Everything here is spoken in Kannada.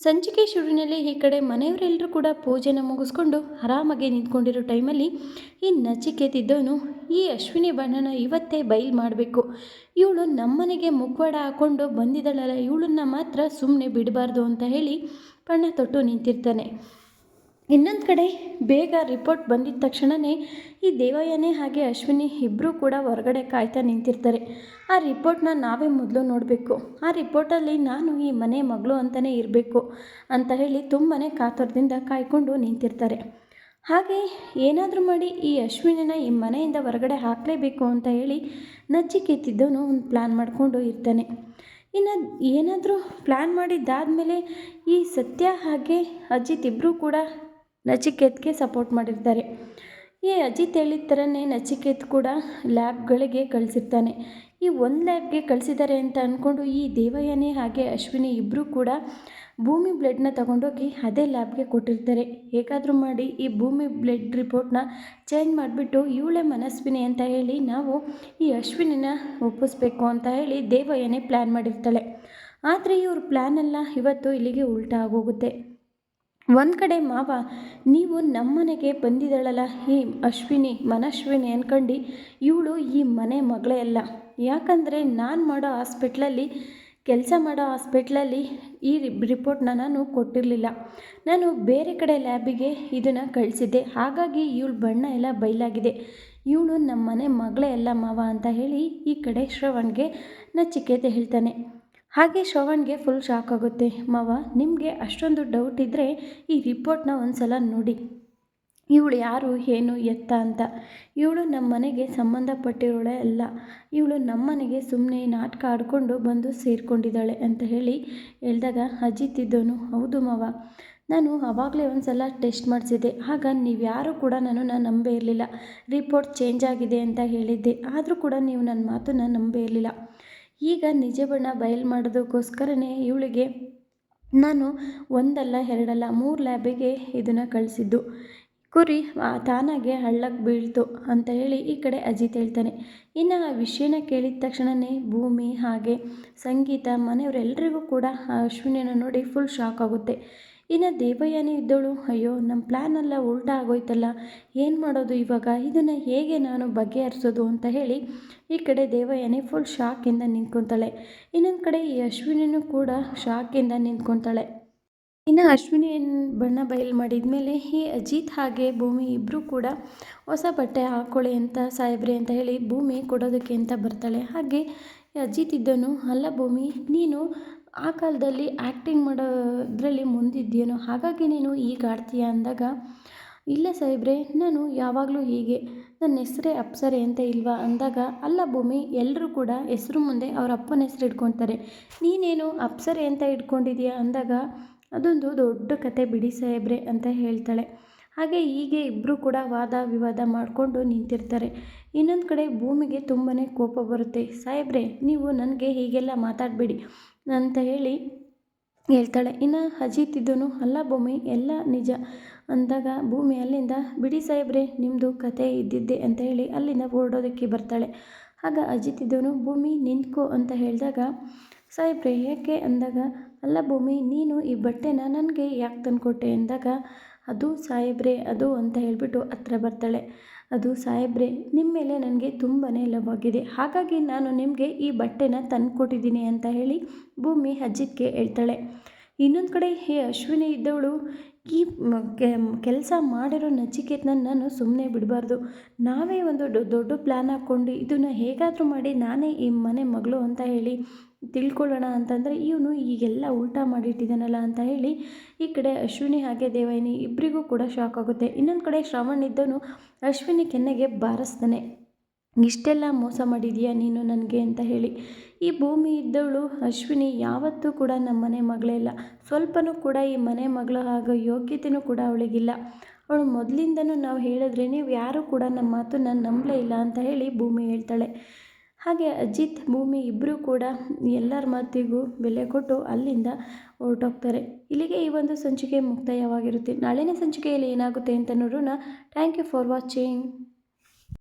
ಸಂಚಿಕೆ ಶುರುವಿನಲ್ಲಿ ಈ ಕಡೆ ಮನೆಯವರೆಲ್ಲರೂ ಕೂಡ ಪೂಜೆನ ಮುಗಿಸ್ಕೊಂಡು ಆರಾಮಾಗಿ ನಿಂತ್ಕೊಂಡಿರೋ ಟೈಮಲ್ಲಿ ಈ ನಚಿಕೇತಿದ್ದವನು ಈ ಅಶ್ವಿನಿ ಬಣ್ಣನ ಇವತ್ತೇ ಬಯಲು ಮಾಡಬೇಕು. ಇವಳು ನಮ್ಮನೆಗೆ ಮುಖವಾಡ ಹಾಕ್ಕೊಂಡು ಬಂದಿದ್ದಾಳಲ್ಲ, ಇವಳನ್ನ ಮಾತ್ರ ಸುಮ್ಮನೆ ಬಿಡಬಾರ್ದು ಅಂತ ಹೇಳಿ ಬಣ್ಣ ತೊಟ್ಟು ನಿಂತಿರ್ತಾನೆ. ಇನ್ನೊಂದು ಕಡೆ ಬೇಗ ರಿಪೋರ್ಟ್ ಬಂದಿದ್ದ ತಕ್ಷಣವೇ ಈ ದೇವಯ್ಯನೇ ಹಾಗೆ ಅಶ್ವಿನಿ ಇಬ್ಬರೂ ಕೂಡ ಹೊರಗಡೆ ಕಾಯ್ತಾ ನಿಂತಿರ್ತಾರೆ. ಆ ರಿಪೋರ್ಟ್ನ ನಾವೇ ಮೊದಲು ನೋಡಬೇಕು. ಆ ರಿಪೋರ್ಟಲ್ಲಿ ನಾನು ಈ ಮನೆ ಮಗಳು ಅಂತಲೇ ಇರಬೇಕು ಅಂತ ಹೇಳಿ ತುಂಬಾ ಕಾತುರದಿಂದ ಕಾಯ್ಕೊಂಡು ನಿಂತಿರ್ತಾರೆ. ಹಾಗೆ ಏನಾದರೂ ಮಾಡಿ ಈ ಅಶ್ವಿನಿನ ಈ ಮನೆಯಿಂದ ಹೊರಗಡೆ ಹಾಕಲೇಬೇಕು ಅಂತ ಹೇಳಿ ನಚ್ಚಿಕೆತ್ತಿದ್ದವನು ಒಂದು ಪ್ಲ್ಯಾನ್ ಮಾಡಿಕೊಂಡು ಇರ್ತಾನೆ. ಇನ್ನು ಏನಾದರೂ ಪ್ಲ್ಯಾನ್ ಮಾಡಿದ್ದಾದಮೇಲೆ ಈ ಸತ್ಯ ಹಾಗೆ ಅಜಿತ್ ಇಬ್ಬರೂ ಕೂಡ ನಚಿಕೇತ್ಗೆ ಸಪೋರ್ಟ್ ಮಾಡಿರ್ತಾರೆ. ಈ ಅಜಿತ್ ಹೇಳಿದ ಥರನೇ ನಚಿಕೇತ್ ಕೂಡ ಲ್ಯಾಬ್ಗಳಿಗೆ ಕಳಿಸಿರ್ತಾನೆ. ಈ ಒಂದು ಲ್ಯಾಬ್ಗೆ ಕಳಿಸಿದ್ದಾರೆ ಅಂತ ಅಂದ್ಕೊಂಡು ಈ ದೇವಯ್ಯನೇ ಹಾಗೆ ಅಶ್ವಿನಿ ಇಬ್ಬರೂ ಕೂಡ ಭೂಮಿ ಬ್ಲಡ್ನ ತಗೊಂಡೋಗಿ ಅದೇ ಲ್ಯಾಬ್ಗೆ ಕೊಟ್ಟಿರ್ತಾರೆ. ಹೇಗಾದರೂ ಮಾಡಿ ಈ ಭೂಮಿ ಬ್ಲಡ್ ರಿಪೋರ್ಟ್ನ ಚೇಂಜ್ ಮಾಡಿಬಿಟ್ಟು ಇವಳೇ ಮನಸ್ವಿನಿ ಅಂತ ಹೇಳಿ ನಾವು ಈ ಅಶ್ವಿನಿನ ಒಪ್ಪಿಸ್ಬೇಕು ಅಂತ ಹೇಳಿ ದೇವಯ್ಯನೇ ಪ್ಲ್ಯಾನ್ ಮಾಡಿರ್ತಾಳೆ. ಆದರೆ ಇವ್ರ ಪ್ಲ್ಯಾನೆಲ್ಲ ಇವತ್ತು ಇಲ್ಲಿಗೆ ಉಲ್ಟಾ ಆಗೋಗುತ್ತೆ. ಒಂದು ಕಡೆ ಮಾವ, ನೀವು ನಮ್ಮನೆಗೆ ಬಂದಿದ್ದಾಳಲ್ಲ ಈ ಅಶ್ವಿನಿ, ಮನಶ್ವಿನಿ ಅನ್ಕಂಡು ಇವಳು ಈ ಮನೆ ಮಗಳೇ ಅಲ್ಲ. ಯಾಕಂದರೆ ನಾನು ಮಾಡೋ ಹಾಸ್ಪಿಟ್ಲಲ್ಲಿ, ಕೆಲಸ ಮಾಡೋ ಹಾಸ್ಪಿಟ್ಲಲ್ಲಿ ಈ ರಿಪೋರ್ಟ್ನ ನಾನು ಕೊಟ್ಟಿರಲಿಲ್ಲ. ನಾನು ಬೇರೆ ಕಡೆ ಲ್ಯಾಬಿಗೆ ಇದನ್ನು ಕಳಿಸಿದ್ದೆ. ಹಾಗಾಗಿ ಇವಳು ಬಣ್ಣ ಎಲ್ಲ ಬಯಲಾಗಿದೆ ಇವಳು ನಮ್ಮ ಮನೆ ಮಗಳೇ ಅಲ್ಲ ಮಾವ, ಅಂತ ಹೇಳಿ ಈ ಕಡೆ ಶ್ರವಣ್ಗೆ ನಚಿಕೇತೆ ಹೇಳ್ತಾನೆ. ಹಾಗೆ ಶ್ರವಣ್ಗೆ ಫುಲ್ ಶಾಕ್ ಆಗುತ್ತೆ. ಮಾವ, ನಿಮಗೆ ಅಷ್ಟೊಂದು ಡೌಟ್ ಇದ್ದರೆ ಈ ರಿಪೋರ್ಟ್ನ ಒಂದು ಸಲ ನೋಡಿ. ಇವಳು ಯಾರು, ಏನು, ಎತ್ತ ಅಂತ. ಇವಳು ನಮ್ಮ ಮನೆಗೆ ಸಂಬಂಧಪಟ್ಟಿರೋಳೆ ಅಲ್ಲ. ಇವಳು ನಮ್ಮ ಮನೆಗೆ ಸುಮ್ಮನೆ ನಾಟಕ ಆಡಿಕೊಂಡು ಬಂದು ಸೇರಿಕೊಂಡಿದ್ದಾಳೆ ಅಂತ ಹೇಳಿ ಹೇಳಿದಾಗ ಅಜಿತ್ ಇದ್ದವನು, ಹೌದು ಮಾವ, ನಾನು ಆವಾಗಲೇ ಒಂದು ಸಲ ಟೆಸ್ಟ್ ಮಾಡಿಸಿದ್ದೆ. ಆಗ ನೀವು ಯಾರೂ ಕೂಡ ನಾನು ನಂಬೇ ಇರಲಿಲ್ಲ. ರಿಪೋರ್ಟ್ ಚೇಂಜ್ ಆಗಿದೆ ಅಂತ ಹೇಳಿದ್ದೆ. ಆದರೂ ಕೂಡ ನೀವು ನನ್ನ ಮಾತನ್ನು ನಂಬೇ ಇರಲಿಲ್ಲ. ಈಗ ನಿಜ ಬಣ್ಣ ಬಯಲು ಮಾಡೋದಕ್ಕೋಸ್ಕರನೇ ಇವಳಿಗೆ ನಾನು ಒಂದಲ್ಲ ಎರಡಲ್ಲ ಮೂರು ಲ್ಯಾಬಿಗೆ ಇದನ್ನು ಕಳಿಸಿದ್ದು. ಕುರಿ ತಾನಾಗೆ ಹಳ್ಳಕ್ಕೆ ಬೀಳ್ತು ಅಂತ ಹೇಳಿ ಈ ಕಡೆ ಅಜಿತ್ ಹೇಳ್ತಾನೆ. ಇನ್ನು ಆ ವಿಷಯನ ಕೇಳಿದ ತಕ್ಷಣವೇ ಭೂಮಿ ಹಾಗೆ ಸಂಗೀತ ಮನೆಯವರೆಲ್ಲರಿಗೂ ಕೂಡ ಆ ಅಶ್ವಿನಿಯನ್ನು ನೋಡಿ ಫುಲ್ ಶಾಕ್ ಆಗುತ್ತೆ. ಇನ್ನು ದೇವಯ್ಯನೇ ಇದ್ದಳು. ಅಯ್ಯೋ ನಮ್ಮ ಪ್ಲ್ಯಾನ್ ಎಲ್ಲ ಉಲ್ಟಾ ಆಗೋಯ್ತಲ್ಲ. ಏನು ಮಾಡೋದು ಇವಾಗ? ಇದನ್ನು ಹೇಗೆ ನಾನು ಬಗೆಹರಿಸೋದು ಅಂತ ಹೇಳಿ ಈ ಕಡೆ ದೇವಯ್ಯನೇ ಫುಲ್ ಶಾಕಿಂದ ನಿಂತ್ಕೊತಾಳೆ. ಇನ್ನೊಂದು ಕಡೆ ಈ ಅಶ್ವಿನಿನೂ ಕೂಡ ಶಾಕಿಂದ ನಿಂತ್ಕೊತಾಳೆ. ಇನ್ನು ಅಶ್ವಿನಿ ಬಣ್ಣ ಬಯಲು ಮಾಡಿದ ಮೇಲೆ ಈ ಅಜಿತ್ ಹಾಗೆ ಭೂಮಿ ಇಬ್ಬರೂ ಕೂಡ ಹೊಸ ಬಟ್ಟೆ ಹಾಕ್ಕೊಳ್ಳಿ ಅಂತ ಸಾಹೇಬ್ರಿ ಅಂತ ಹೇಳಿ ಭೂಮಿ ಕೊಡೋದಕ್ಕೆ ಅಂತ ಬರ್ತಾಳೆ. ಹಾಗೆ ಅಜಿತ್ ಇದ್ದನು, ಅಲ್ಲ ಭೂಮಿ, ನೀನು ಆ ಕಾಲದಲ್ಲಿ ಆ್ಯಕ್ಟಿಂಗ್ ಮಾಡೋದ್ರಲ್ಲಿ ಮುಂದಿದ್ದೀನೋ ಹಾಗಾಗಿ ನೀನು ಈಗ ಆಡ್ತೀಯ ಅಂದಾಗ, ಇಲ್ಲ ಸಾಹೇಬ್ರೆ, ನಾನು ಯಾವಾಗಲೂ ಹೀಗೆ. ನನ್ನ ಹೆಸರೇ ಅಪ್ಸರೆ ಅಂತ ಇಲ್ವಾ? ಅಂದಾಗ, ಅಲ್ಲ ಭೂಮಿ ಎಲ್ಲರೂ ಕೂಡ ಹೆಸರು ಮುಂದೆ ಅವ್ರ ಅಪ್ಪನ ಹೆಸರು ಇಟ್ಕೊತಾರೆ. ನೀನೇನು ಅಪ್ಸರೆ ಅಂತ ಇಟ್ಕೊಂಡಿದೀಯ ಅಂದಾಗ, ಅದೊಂದು ದೊಡ್ಡ ಕತೆ ಬಿಡಿ ಸಾಹೇಬ್ರೆ ಅಂತ ಹೇಳ್ತಾಳೆ. ಹಾಗೆ ಹೀಗೆ ಇಬ್ಬರು ಕೂಡ ವಾದ ವಿವಾದ ಮಾಡಿಕೊಂಡು ನಿಂತಿರ್ತಾರೆ. ಇನ್ನೊಂದು ಕಡೆ ಭೂಮಿಗೆ ತುಂಬಾ ಕೋಪ ಬರುತ್ತೆ. ಸಾಹೇಬ್ರೆ, ನೀವು ನನಗೆ ಹೀಗೆಲ್ಲ ಮಾತಾಡಬೇಡಿ ಅಂತ ಹೇಳಿ ಹೇಳ್ತಾಳೆ. ಇನ್ನು ಅಜಿತ್ ಇದ್ದನು ಅಲ್ಲ ಭೂಮಿ ಎಲ್ಲ ನಿಜ ಅಂದಾಗ ಭೂಮಿ ಅಲ್ಲಿಂದ, ಬಿಡಿ ಸಾಹೇಬ್ರೆ ನಿಮ್ಮದು ಕತೆ ಇದ್ದಿದ್ದೆ ಅಂತ ಹೇಳಿ ಅಲ್ಲಿಂದ ಓಡೋದಕ್ಕೆ ಬರ್ತಾಳೆ. ಆಗ ಅಜಿತ್ ಇದ್ದವನು ಭೂಮಿ, ನಿಂತ್ಕೋ ಅಂತ ಹೇಳಿದಾಗ, ಸಾಹೇಬ್ರೆ, ಯಾಕೆ? ಅಂದಾಗ, ಅಲ್ಲ ಭೂಮಿ ನೀನು ಈ ಬಟ್ಟೆನ ನನಗೆ ಯಾಕೆ ತಂದುಕೊಟ್ಟೆ? ಅಂದಾಗ ಅದು ಸಾಹೇಬ್ರೆ, ಅದು ಅಂತ ಹೇಳಿಬಿಟ್ಟು ಹತ್ರ ಬರ್ತಾಳೆ. ಅದು ಸಾಹೇಬ್ರೆ ನಿಮ್ಮ ಮೇಲೆ ನನಗೆ ತುಂಬಾ ಲವ್ ಆಗಿದೆ. ಹಾಗಾಗಿ ನಾನು ನಿಮಗೆ ಈ ಬಟ್ಟೆನ ತಂದುಕೊಟ್ಟಿದ್ದೀನಿ ಅಂತ ಹೇಳಿ ಭೂಮಿ ಅಜ್ಜಿತ್ಗೆ ಹೇಳ್ತಾಳೆ. ಇನ್ನೊಂದು ಕಡೆ ಹೇ ಅಶ್ವಿನಿ ಇದ್ದವಳು, ಈ ಕೆಲಸ ಮಾಡಿರೋ ನಚಿಕೇತನ ನಾನು ಸುಮ್ಮನೆ ಬಿಡಬಾರ್ದು. ನಾವೇ ಒಂದು ದೊಡ್ಡ ಪ್ಲ್ಯಾನ್ ಹಾಕ್ಕೊಂಡು ಇದನ್ನು ಹೇಗಾದರೂ ಮಾಡಿ ನಾನೇ ಈ ಮನೆ ಮಗಳು ಅಂತ ಹೇಳಿ ತಿಳ್ಕೊಳ್ಳೋಣ ಅಂತಂದರೆ ಇವನು ಈಗೆಲ್ಲ ಉಲ್ಟಾ ಮಾಡಿಟ್ಟಿದ್ದಾನಲ್ಲ ಅಂತ ಹೇಳಿ ಈ ಕಡೆ ಅಶ್ವಿನಿ ಹಾಗೆ ದೇವಯಾನಿ ಇಬ್ಬರಿಗೂ ಕೂಡ ಶಾಕ್ ಆಗುತ್ತೆ. ಇನ್ನೊಂದು ಕಡೆ ಶ್ರವಣ್ ಇದ್ದನು ಅಶ್ವಿನಿ ಕೆನ್ನೆಗೆ ಬಾರಿಸ್ತಾನೆ. ಇಷ್ಟೆಲ್ಲ ಮೋಸ ಮಾಡಿದೀಯಾ ನೀನು ನನಗೆ? ಅಂತ ಹೇಳಿ. ಈ ಭೂಮಿ ಇದ್ದವಳು ಅಶ್ವಿನಿ ಯಾವತ್ತೂ ಕೂಡ ನಮ್ಮ ಮನೆ ಮಗಳೇ ಇಲ್ಲ. ಸ್ವಲ್ಪನೂ ಕೂಡ ಈ ಮನೆ ಮಗಳು ಹಾಗೂ ಯೋಗ್ಯತೆಯೂ ಕೂಡ ಅವಳಿಗಿಲ್ಲ. ಅವಳು ಮೊದಲಿಂದನೂ ನಾವು ಹೇಳಿದ್ರೆ ನೀವು ಯಾರೂ ಕೂಡ ನಮ್ಮ ಮಾತನ್ನ ನಂಬಲೇ ಇಲ್ಲ ಅಂತ ಹೇಳಿ ಭೂಮಿ ಹೇಳ್ತಾಳೆ. ಹಾಗೆ ಅಜಿತ್, ಭೂಮಿ ಇಬ್ಬರೂ ಕೂಡ ಎಲ್ಲರ ಮಾತಿಗೂ ಬೆಲೆ ಕೊಟ್ಟು ಅಲ್ಲಿಂದ ಹೊರಟೋಗ್ತಾರೆ. ಇಲ್ಲಿಗೆ ಈ ಒಂದು ಸಂಚಿಕೆ ಮುಕ್ತಾಯವಾಗಿರುತ್ತೆ. ನಾಳೆನೇ ಸಂಚಿಕೆಯಲ್ಲಿ ಏನಾಗುತ್ತೆ ಅಂತ ನೋಡೋಣ. Thank you for watching